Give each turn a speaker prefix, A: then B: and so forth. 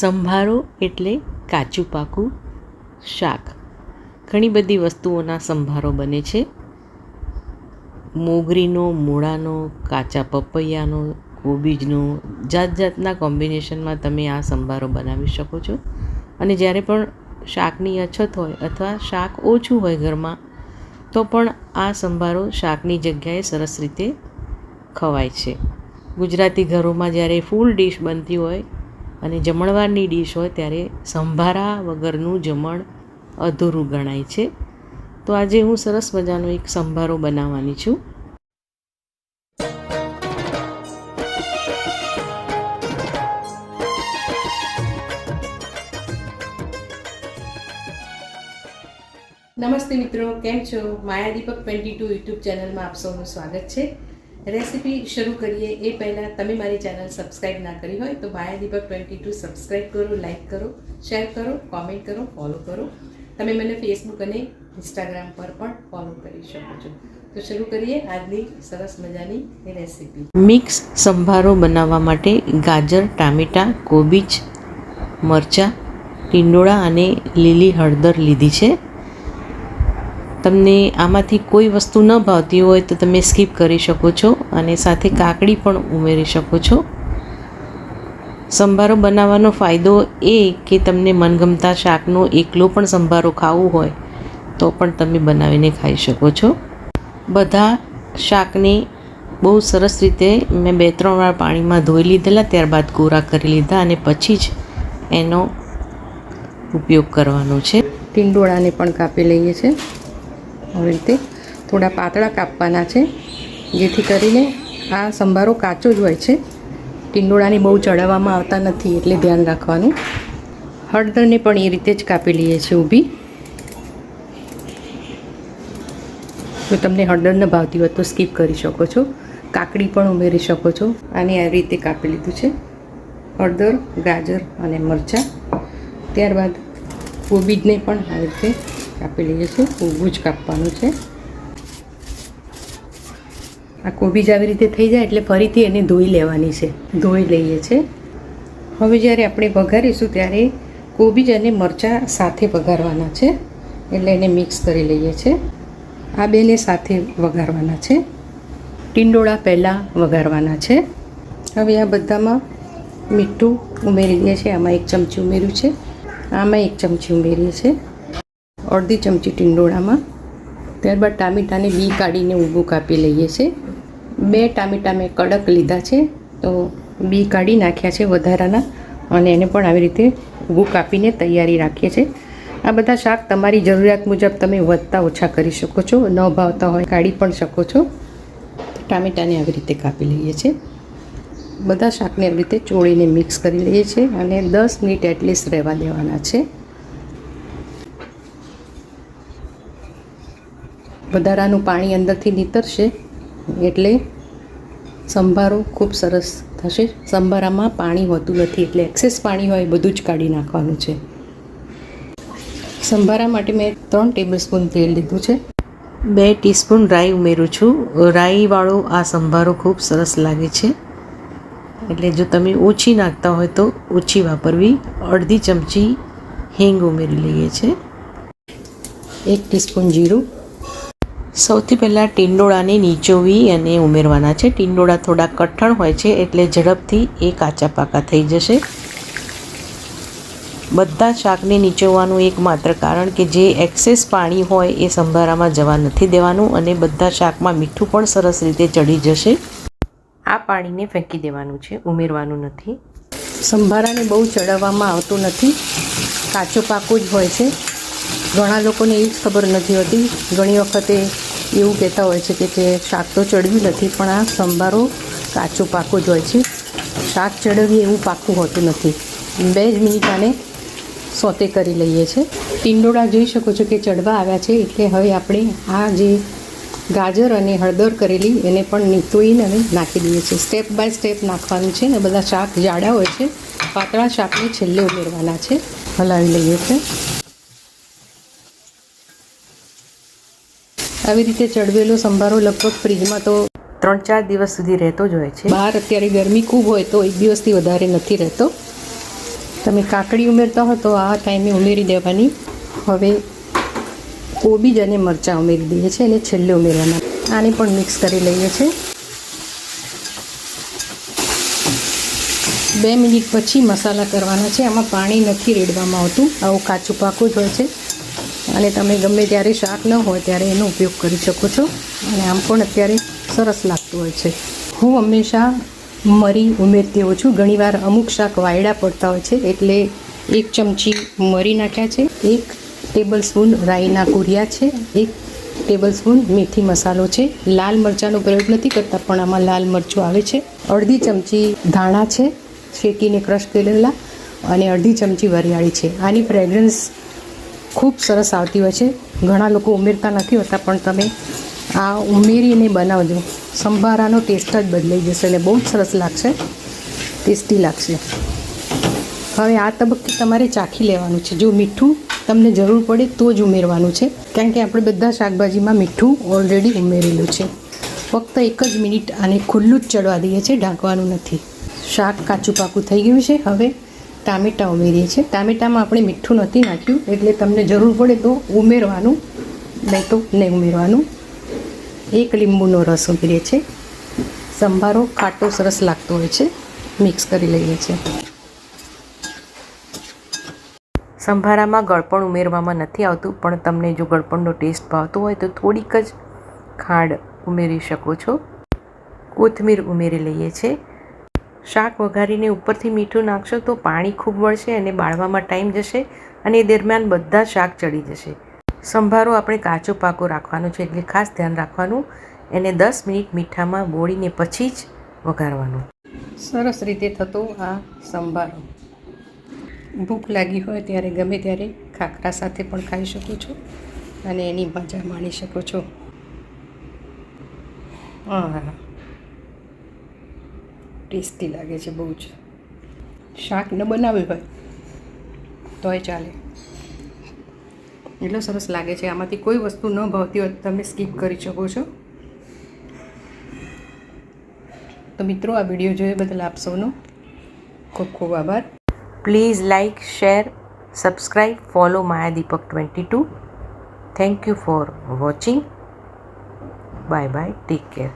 A: સંભારો એટલે કાચું પાકું, શાક. ઘણી બધી વસ્તુઓના સંભારો બને છે. મોગરીનો, મૂળાનો, કાચા પપૈયાનો કોબીજનો જાત જાતના કોમ્બિનેશનમાં તમે આ સંભારો બનાવી શકો છો. અને જ્યારે પણ શાકની અછત હોય અથવા શાક ઓછું હોય ઘરમાં, તો પણ આ સંભારો શાકની જગ્યાએ સરસ રીતે ખવાય છે. ગુજરાતી ઘરોમાં જ્યારે ફૂલ ડીશ બનતી હોય અને જમણવારની ડીશ હોય ત્યારે સંભારા વગરનું જમણ અધૂરું ગણાય છે. તો આજે હું સરસ મજાનો એક સંભારો બનાવવાની છું. નમસ્તે મિત્રો, કેમ છો? Maya Deepak twenty two YouTube ચેનલમાં આપ સૌનું સ્વાગત છે. રેસીપી શરૂ કરીએ એ પહેલાં તમે મારી ચેનલ સબસ્ક્રાઈબ ના કરી હોય તો ભાયા દીપક ટ્વેન્ટી ટુ સબસ્ક્રાઈબ કરો, લાઇક કરો, શેર કરો, કોમેન્ટ કરો, ફોલો કરો. તમે મને ફેસબુક અને ઇન્સ્ટાગ્રામ પર પણ ફોલો કરી શકો છો. તો શરૂ કરીએ આજની સરસ મજાની રેસીપી. મિક્સ સંભારો બનાવવા માટે ગાજર, ટામેટાં, કોબીજ, મરચાં, ટીંડોળા અને લીલી હળદર લીધી છે. તમને આમાંથી કોઈ વસ્તુ ન ભાવતી હોય તો તમે સ્કીપ કરી શકો છો. અને સાથે કાકડી પણ ઉમેરી શકો છો. સંભારો બનાવવાનો ફાયદો એ કે તમને મનગમતા શાકનો એકલો પણ સંભારો ખાવું હોય, તો પણ તમે બનાવીને ખાઈ શકો છો. બધા શાકને બહુ સરસ રીતે મેં બે ત્રણ વાર પાણીમાં ધોઈ લીધેલા, ત્યારબાદ કોરા કરી લીધા અને પછી જ એનો ઉપયોગ કરવાનો છે. ટીંડોળાને પણ કાપી લઈએ છીએ. આવી રીતે થોડા પાતળા કાપવાના છે. જેથી કરીને આ સંભારો કાચો જ હોય છે. ટીંડોળાને બહુ ચડાવવામાં આવતા નથી એટલે ધ્યાન રાખવાનું. હળદરને પણ એ રીતે જ કાપી લઈએ છીએ ઊભી. જો તમને હળદર ન ભાવતી હોય તો સ્કીપ કરી શકો છો. કાકડી પણ ઉમેરી શકો છો. આને આ રીતે કાપી લીધું છે. હળદર, ગાજર અને મરચાં. ત્યારબાદ કોબીજને પણ આવી રીતે કાપી લઈએ છીએ. ઊભું જ કાપવાનું છે. આ કોબીજ આવી રીતે થઈ જાય એટલે ફરીથી એને ધોઈ લેવાની છે. ધોઈ લઈએ છીએ હવે જ્યારે આપણે વઘારીશું ત્યારે કોબીજ અને મરચાં સાથે વઘારવાના છે. એટલે એને મિક્સ કરી લઈએ છીએ આ બેને સાથે વઘારવાના છે. ટીંડોળા પહેલાં વઘારવાના છે. હવે આ બધામાં મીઠું ઉમેરી દઈએ છીએ. આમાં એક ચમચી ઉમેર્યું છે. આમાં એક ચમચી ઉમેરીએ છીએ અડધી ચમચી ટીંડોળામાં ત્યારબાદ ટામેટાને બી કાઢીને ઊભું કાપી લઈએ છીએ બે ટામેટા મેં કડક લીધા છે, તો બી કાઢી નાખ્યા છે વધારાના અને એને પણ આવી રીતે ઊભું કાપીને તૈયારી રાખીએ છીએ. આ બધા શાક તમારી જરૂરિયાત મુજબ તમે વધતા ઓછા કરી શકો છો, ન ભાવતા હોય કાઢી પણ શકો છો. ટામેટાને આવી રીતે કાપી લઈએ છીએ. બધા શાકને આવી રીતે ચોળીને મિક્સ કરી લઈએ છીએ અને દસ મિનિટ એટલીસ્ટ રહેવા દેવાના છે. વધારાનું પાણી અંદરથી નીતરશે એટલે સંભારો ખૂબ સરસ થશે. સંભારામાં પાણી હોતું નથી એટલે એક્સેસ પાણી હોય બધું જ કાઢી નાખવાનું છે. સંભારા માટે મેં ત્રણ ટેબલસ્પૂન તેલ લીધું છે. બે ટીસ્પૂન રાઈ ઉમેરું છું. રાઈવાળો આ સંભારો ખૂબ સરસ લાગે છે. એટલે જો તમે ઓછી નાખતા હોય તો ઓછી વાપરવી. અડધી ચમચી હિંગ ઉમેરી લઈએ છીએ એક ટીસ્પૂન જીરું. સૌથી પહેલાં ટીંડોળાને નીચોવી અને ઉમેરવાના છે. ટીંડોળા થોડા કઠણ હોય છે એટલે ઝડપથી એ કાચા પાકા થઈ જશે. બધા શાકને નીચોવાનું એકમાત્ર કારણ કે જે એક્સેસ પાણી હોય એ સંભારામાં જવા નથી દેવાનું અને બધા શાકમાં મીઠું પણ સરસ રીતે ચડી જશે. આ પાણીને ફેંકી દેવાનું છે, ઉમેરવાનું નથી. સંભારાને બહુ ચડાવવામાં આવતું નથી. કાચો પાકો જ હોય છે. ઘણા લોકોને એ જ ખબર નથી હોતી. ઘણી વખતે એવું કહેતા હોય છે કે જે શાક તો ચડ્યું નથી, પણ આ સંભારો કાચો પાકો જ હોય છે. શાક ચડવીએ એવું પાકું હોતું નથી. બે જ મિનિટ આને સોતે કરી લઈએ છીએ ટીંડોળા જોઈ શકો છો કે ચડવા આવ્યા છે, એટલે હવે આપણે આ જે ગાજર અને હળદર કરેલી એને પણ નીતોઈને અને નાખી દઈએ છીએ. સ્ટેપ બાય સ્ટેપ નાખવાનું છે ને બધા શાક જાડા હોય છે. પાતળા શાકને છેલ્લે ઉમેરવાના છે. હલાવી લઈએ છીએ આવી રીતે ચડવેલો સંભારો લગભગ ફ્રીજમાં તો ત્રણ ચાર દિવસ સુધી રહેતો જ હોય છે. બહાર અત્યારે ગરમી ખૂબ હોય તો એક દિવસથી વધારે નથી રહેતો. તમે કાકડી ઉમેરતા હો તો આ ટાઈમે ઉમેરી દેવાની. હવે કોબીજ અને મરચાં ઉમેરી દઈએ છીએ અને છેલ્લે ઉમેરવાના. આને પણ મિક્સ કરી લઈએ છીએ. બે મિનિટ પછી મસાલા કરવાના છે. આમાં પાણી નથી રેડવામાં આવતું. આવું કાચું પાકું જ હોય છે. અને તમે ગમે ત્યારે શાક ન હોય ત્યારે એનો ઉપયોગ કરી શકો છો. અને આમ પણ અત્યારે સરસ લાગતું હોય છે. હું હંમેશા મરી ઉમેરતી હોઉં છું. ઘણીવાર અમુક શાક વાયડા પડતા હોય છે. એટલે એક ચમચી મરી નાખ્યા છે. એક ટેબલ સ્પૂન રાઈના કુરિયા છે. એક ટેબલ સ્પૂન મેથી મસાલો છે. લાલ મરચાંનો પ્રયોગ નથી કરતા, પણ આમાં લાલ મરચું આવે છે. અડધી ચમચી ધાણા છે. શેકીને ક્રશ કરેલા. અને અડધી ચમચી વરિયાળી છે. આની ફ્રેગ્રન્સ ખૂબ સરસ આવતી હોય છે. ઘણા લોકો ઉમેરતા નથી હોતા, પણ તમે આ ઉમેરીને બનાવજો. સંભારાનો ટેસ્ટ જ બદલાઈ જશે અને બહુ જ સરસ લાગશે. ટેસ્ટી લાગશે. હવે આ તબક્કે તમારે ચાખી લેવાનું છે. જો મીઠું તમને જરૂર પડે તો જ ઉમેરવાનું છે. કારણ કે આપણે બધા શાકભાજીમાં મીઠું ઓલરેડી ઉમેરેલું છે. ફક્ત એક જ મિનિટ આને ખુલ્લું જ ચડવા દઈએ છીએ, ઢાંકવાનું નથી. શાક કાચું પાકું થઈ ગયું છે. હવે ટામેટાં ઉમેરીએ છીએ. ટામેટામાં આપણે મીઠું નથી નાખ્યું, એટલે તમને જરૂર પડે તો ઉમેરવાનું, નહીં તો નહીં ઉમેરવાનું. એક લીંબુનો રસ ઉમેરીએ છીએ. સંભારો ખાટો સરસ લાગતો હોય છે. મિક્સ કરી લઈએ છીએ. સંભારામાં ગળપણ ઉમેરવામાં નથી આવતું, પણ તમને જો ગળપણનો ટેસ્ટ ભાવતો હોય તો થોડીક જ ખાંડ ઉમેરી શકો છો. કોથમીર ઉમેરી લઈએ છીએ. શાક વઘારીને ઉપરથી મીઠું નાખશો તો પાણી ખૂબ વળશે અને બાળવામાં ટાઈમ જશે અને એ દરમિયાન બધા શાક ચડી જશે. સંભારો આપણે કાચો પાકો રાખવાનો છે એટલે ખાસ ધ્યાન રાખવાનું એને દસ મિનિટ મીઠામાં બોળીને પછી જ વઘારવાનું. સરસ રીતે થતો આ સંભારો. ભૂખ લાગી હોય ત્યારે ગમે ત્યારે ખાખરા સાથે પણ ખાઈ શકો છો અને એની મજા માણી શકો છો. હા. ટેસ્ટી લાગે છે બહુ જ. શાક ન બનાવ્યું હોય, તોય ચાલે. એટલો સરસ લાગે છે, આમાંથી કોઈ વસ્તુ ન ભાવતી હોય તમે સ્કીપ કરી શકો છો. તો મિત્રો, આ વીડિયો જોયા બદલ આપ સૌનો ખૂબ ખૂબ આભાર. Please like share subscribe follow Maya twenty two thank you for watching bye bye take care